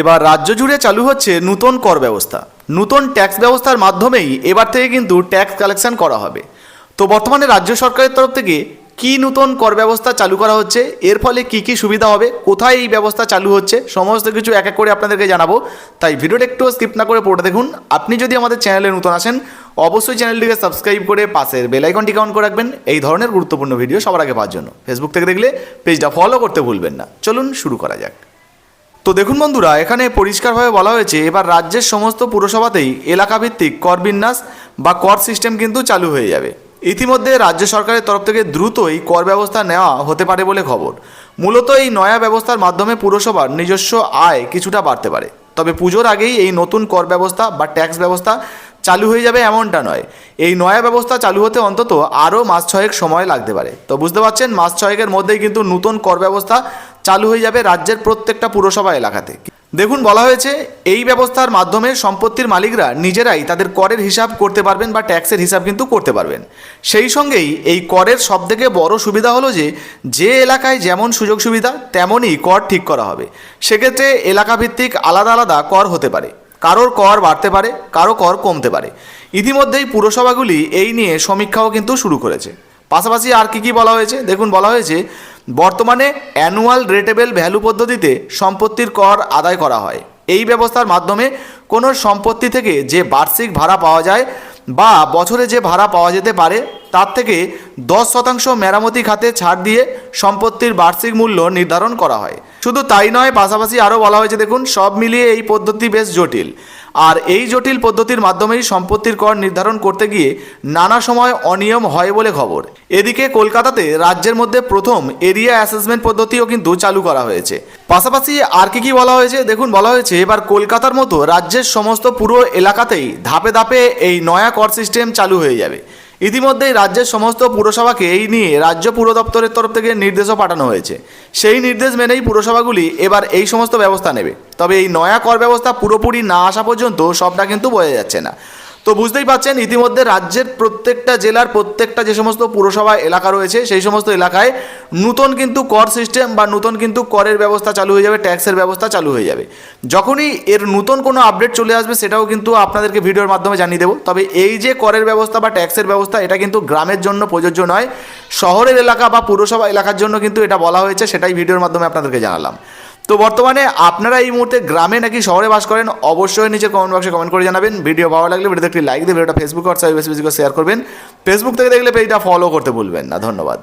এবার রাজ্য জুড়ে চালু হচ্ছে নূতন কর ব্যবস্থা। নূতন ট্যাক্স ব্যবস্থার মাধ্যমেই এবার থেকে কিন্তু ট্যাক্স কালেকশন করা হবে। তো বর্তমানে রাজ্য সরকারের তরফ থেকে কি নূতন কর ব্যবস্থা চালু করা হচ্ছে? এর ফলে কি কি সুবিধা হবে? কোথায় এই ব্যবস্থা চালু হচ্ছে? সমস্ত কিছু এক এক করে আপনাদেরকে জানাব। তাই ভিডিওটা একটু স্কিপ না করে পড়ে দেখুন। আপনি যদি আমাদের চ্যানেলে নতুন আসেন, অবশ্যই চ্যানেলটিকে সাবস্ক্রাইব করে পাশের বেল আইকনটিকে অন করে রাখবেন। এই ধরনের গুরুত্বপূর্ণ ভিডিও সবার আগে পাওয়ার জন্য। ফেসবুক থেকে দেখলে পেজটা ফলো করতে ভুলবেন না। চলুন শুরু করা যাক। তো দেখুন বন্ধুরা, এখানে পরিষ্কারভাবে বলা হয়েছে, এবার রাজ্যের সমস্ত পুরসভাতেই এলাকাভিত্তিক কর বিন্যাস বা কর সিস্টেম কিন্তু চালু হয়ে যাবে। ইতিমধ্যে রাজ্য সরকারের তরফ থেকে দ্রুতই কর ব্যবস্থা নেওয়া হতে পারে বলে খবর। মূলত এই নয়া ব্যবস্থার মাধ্যমে পুরসভার নিজস্ব আয় কিছুটা বাড়তে পারে। তবে পুজোর আগেই এই নতুন কর ব্যবস্থা বা ট্যাক্স ব্যবস্থা চালু হয়ে যাবে এমনটা নয়। এই নয়া ব্যবস্থা চালু হতে অন্তত আরও মাস ছয়েক সময় লাগতে পারে। তো বুঝতে পারছেন, মাস ছয়েকের মধ্যেই কিন্তু নতুন কর ব্যবস্থা চালু হয়ে যাবে রাজ্যের প্রত্যেকটা পুরসভা এলাকাতে। দেখুন, বলা হয়েছে এই ব্যবস্থার মাধ্যমে সম্পত্তির মালিকরা নিজেরাই তাদের করের হিসাব করতে পারবেন বা ট্যাক্সের হিসাব কিন্তু করতে পারবেন। সেই সঙ্গেই এই করের সবথেকে বড় সুবিধা হলো যে যে এলাকায় যেমন সুযোগ সুবিধা, তেমনই কর ঠিক করা হবে। সেক্ষেত্রে এলাকাভিত্তিক আলাদা আলাদা কর হতে পারে। কারোর কর বাড়তে পারে, কারও কর কমতে পারে। ইতিমধ্যেই পুরসভাগুলি এই নিয়ে সমীক্ষাও কিন্তু শুরু করেছে। পাশাপাশি আর কি কি বলা হয়েছে? দেখুন, বলা হয়েছে, বর্তমানে অ্যানুয়াল রেটেবেল ভ্যালু পদ্ধতিতে সম্পত্তির কর আদায় করা হয়। এই ব্যবস্থার মাধ্যমে কোনো সম্পত্তি থেকে যে বার্ষিক ভাড়া পাওয়া যায় বা বছরে যে ভাড়া পাওয়া যেতে পারে, তার থেকে দশ শতাংশ মেরামতি খাতে ছাড় দিয়ে সম্পত্তির বার্ষিক মূল্য নির্ধারণ করা হয়। শুধু তাই নয়, পাশাপাশি আরও বলা হয়েছে, দেখুন, সব মিলিয়ে এই পদ্ধতি বেশ জটিল। আর এই জটিল পদ্ধতির মাধ্যমেই সম্পত্তির কর নির্ধারণ করতে গিয়ে নানা সময় অনিয়ম হয় বলে খবর। এদিকে কলকাতাতে রাজ্যের মধ্যে প্রথম এরিয়া অ্যাসেসমেন্ট পদ্ধতিও কিন্তু চালু করা হয়েছে। পাশাপাশি আর কি কি বলা হয়েছে? দেখুন, বলা হয়েছে, এবার কলকাতার মতো রাজ্যের সমস্ত পুরো এলাকাতেই ধাপে ধাপে এই নয়া কর সিস্টেম চালু হয়ে যাবে। ইতিমধ্যেই রাজ্যের সমস্ত পুরসভাকে এই নিয়ে রাজ্য পুর দপ্তরের তরফ থেকে নির্দেশও পাঠানো হয়েছে। সেই নির্দেশ মেনেই পুরসভাগুলি এবার এই সমস্ত ব্যবস্থা নেবে। তবে এই নয়া কর ব্যবস্থা পুরোপুরি না আসা পর্যন্ত সবটা কিন্তু বোঝা যাচ্ছে না। তো বুঝতেই পারছেন ইতিমধ্যে রাজ্যের প্রত্যেকটা জেলার প্রত্যেকটা যে সমস্ত পুরসভা এলাকা রয়েছে, সেই সমস্ত এলাকায় নূতন কিন্তু কর সিস্টেম বা নূতন কিন্তু করের ব্যবস্থা চালু হয়ে যাবে, ট্যাক্সের ব্যবস্থা চালু হয়ে যাবে। যখনই এর নূতন কোনো আপডেট চলে আসবে, সেটাও কিন্তু আপনাদেরকে ভিডিওর মাধ্যমে জানিয়ে দেবো। তবে এই যে করের ব্যবস্থা বা ট্যাক্সের ব্যবস্থা, এটা কিন্তু গ্রামের জন্য প্রযোজ্য নয়, শহরের এলাকা বা পুরসভা এলাকার জন্য কিন্তু এটা বলা হয়েছে, সেটাই ভিডিওর মাধ্যমে আপনাদেরকে জানালাম। তো বর্তমানে আপনারা এই মুহূর্তে গ্রামে নাকি শহরে বাস করেন, অবশ্যই নিচে কমেন্ট বক্সে কমেন্ট করে জানাবেন। ভিডিও ভালো লাগলে ভিডিওতে একটি লাইক দিয়ে ভিডিওটা ফেসবুক হোয়াটসঅ্যাপ বেশি বেশি করে শেয়ার করবেন। ফেসবুক থেকে দেখলে পেজটা ফলো করতে ভুলবেন না। ধন্যবাদ।